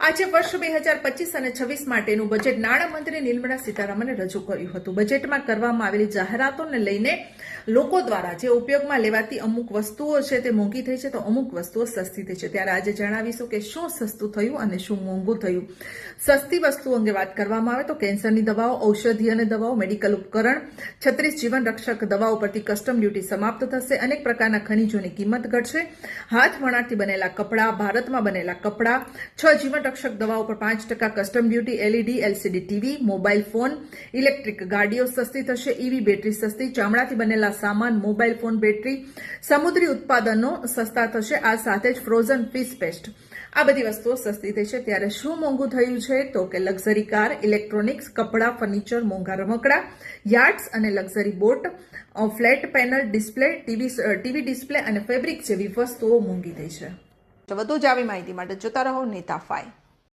આજે વર્ષ બે હજાર પચીસ અને છવ્વીસ માટેનું બજેટ નાણામંત્રી નિર્મળા સીતારામને રજૂ કર્યું હતું. બજેટમાં કરવામાં આવેલી જાહેરાતોને લઈને લોકો દ્વારા જે ઉપયોગમાં લેવાતી અમુક વસ્તુઓ છે તે મોંઘી થઈ છે તો અમુક વસ્તુઓ સસ્તી થઈ છે. ત્યારે આજે જણાવીશું કે શું સસ્તું થયું અને શું મોંઘું થયું. સસ્તી વસ્તુઓ અંગે વાત કરવામાં આવે તો કેન્સરની દવાઓ ઔષધિ અને દવાઓ, મેડિકલ ઉપકરણ, છત્રીસ જીવન રક્ષક દવાઓ પરથી કસ્ટમ ડ્યુટી સમાપ્ત થશે. અનેક પ્રકારના ખનીજોની કિંમત ઘટશે. હાથ વણાટથી બનેલા કપડાં, ભારતમાં બનેલા કપડાં, છ જીવન રક્ષક દવાઓ પર પાંચ ટકા custom duty LED LCD TV mobile phone electric ગાડીઓ સસ્તી થશે ઈવી બેટરી સસ્તી, ચામડાથી બનેલા સામાન મોબાઈલ ફોન બેટરી સમુદ્રી ઉત્પાદનો સસ્તા થશે, આ સાથે જ ફ્રોઝન ફિશ પેસ્ટ આ બધી વસ્તુઓ સસ્તી થઈ છે. ત્યારે શું મોંઘું થયું છે? તો કે લક્ઝરી કાર ઇલેક્ટ્રોનિક્સ કપડાં ફર્નિચર મોંઘા રમકડા, યાર્ડ્સ અને luxury boat flat panel display TV TV display અને ફેબ્રિક જેવી વસ્તુઓ મોંઘી થઈ છે. વધુ જ આવી માહિતી માટે જોતા રહો નેતા ફાઈ